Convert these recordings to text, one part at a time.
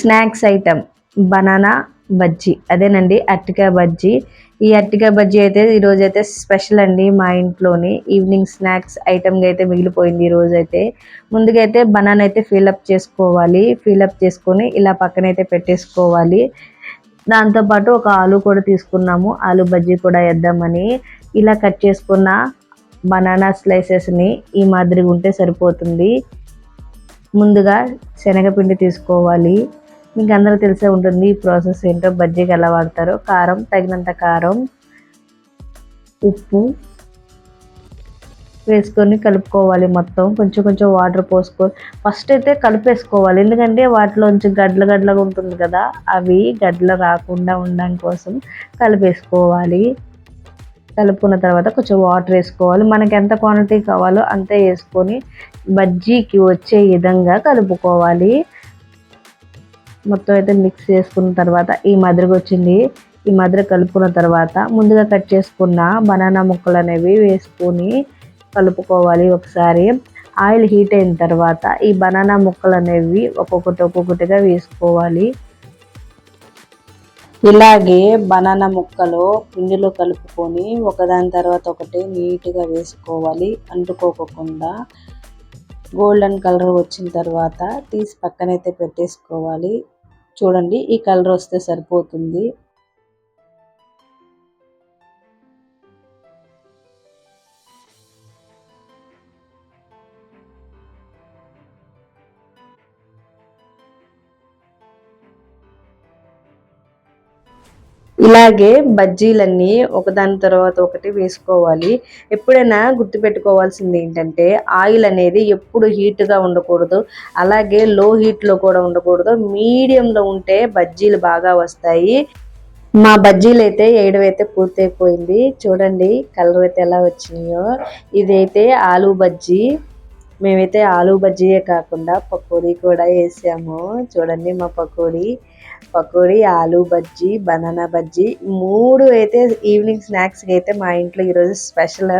Snacks item banana bajji. అదేనండి అట్టికా బజ్జీ. ఈ అట్టికా బజ్జీ అయితే ఈరోజు అయితే స్పెషల్ అండి మా ఇంట్లోని. ఈవినింగ్ స్నాక్స్ ఐటమ్గా అయితే మిగిలిపోయింది ఈ అయితే ముందుగా అయితే బనానా అయితే ఫిల్అప్ చేసుకోవాలి. ఫిల్అప్ చేసుకొని ఇలా పక్కన అయితే పెట్టేసుకోవాలి. దాంతోపాటు ఒక ఆలు కూడా తీసుకున్నాము. ఆలు బజ్జీ కూడా వేద్దామని. ఇలా కట్ చేసుకున్న బనానా స్లైసెస్ని ఈ మాదిరిగా ఉంటే సరిపోతుంది. ముందుగా శనగపిండి తీసుకోవాలి. మీకు అందరూ తెలిసే ఉంటుంది ఈ ప్రాసెస్ ఏంటో బజ్జీకి ఎలా వాడతారో. కారం తగినంత కారం ఉప్పు వేసుకొని కలుపుకోవాలి మొత్తం. కొంచెం కొంచెం వాటర్ పోసుకొని ఫస్ట్ అయితే కలిపేసుకోవాలి. ఎందుకంటే వాటిలోంచి గడ్ల గడ్లగా ఉంటుంది కదా అవి గడ్ల రాకుండా ఉండడం కోసం కలిపేసుకోవాలి. కలుపుకున్న తర్వాత కొంచెం వాటర్ వేసుకోవాలి. మనకి ఎంత క్వాంటిటీ కావాలో అంతే వేసుకొని బజ్జీకి వచ్చే విధంగా కలుపుకోవాలి. మొత్తం అయితే మిక్స్ చేసుకున్న తర్వాత ఈ మదిరిగా వచ్చింది. ఈ మధుర కలుపుకున్న తర్వాత ముందుగా కట్ చేసుకున్న బనానా ముక్కలు అనేవి వేసుకొని కలుపుకోవాలి ఒకసారి. ఆయిల్ హీట్ అయిన తర్వాత ఈ బనానా ముక్కలు అనేవి ఒక్కొక్కటి ఒక్కొక్కటిగా వేసుకోవాలి. ఇలాగే బనానా ముక్కలు పిండిలో కలుపుకొని ఒకదాని తర్వాత ఒకటి నీట్గా వేసుకోవాలి. అంటుకోకుండా గోల్డెన్ కలర్ వచ్చిన తర్వాత తీసి పక్కనైతే పెట్టేసుకోవాలి. చూడండి ఈ కలర్ వస్తే సరిపోతుంది. ఇలాగే బజ్జీలన్నీ ఒకదాని తర్వాత ఒకటి వేసుకోవాలి. ఎప్పుడైనా గుర్తుపెట్టుకోవాల్సింది ఏంటంటే ఆయిల్ అనేది ఎప్పుడు హీట్గా ఉండకూడదు. అలాగే లో హీట్లో కూడా ఉండకూడదు. మీడియంలో ఉంటే బజ్జీలు బాగా వస్తాయి. మా బజ్జీలు అయితే వేయడం అయితే పూర్తయిపోయింది. చూడండి కలర్ అయితే ఎలా వచ్చినాయో. ఇదైతే ఆలు బజ్జీ. మేమైతే ఆలు బజ్జీయే కాకుండా పకోడీ కూడా వేసాము. చూడండి మా పకోడీ. పకోడీ ఆలు బజ్జీ బనానా బజ్జీ మూడు అయితే ఈవినింగ్ స్నాక్స్కి అయితే మా ఇంట్లో ఈరోజు స్పెషల్.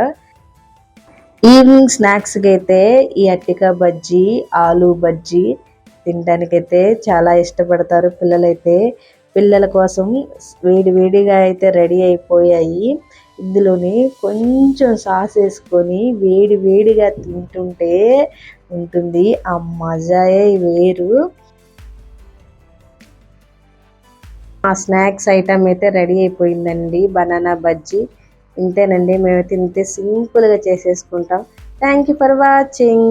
ఈవినింగ్ స్నాక్స్కి అయితే ఈ అట్టిక బజ్జీ ఆలు బజ్జీ తినడానికైతే చాలా ఇష్టపడతారు పిల్లలైతే. పిల్లల కోసం వేడి వేడిగా అయితే రెడీ అయిపోయాయి. ఇందులోని కొంచెం సాస్ వేసుకొని వేడి వేడిగా తింటుంటే ఉంటుంది. ఆ మజాయే వేరు. ఆ స్నాక్స్ ఐటమ్ అయితే రెడీ అయిపోయిందండి. బనానా బజ్జీ. ఇంతేనండి. మేము తింటే సింపుల్గా చేసేసుకుంటాం. Thank you for watching.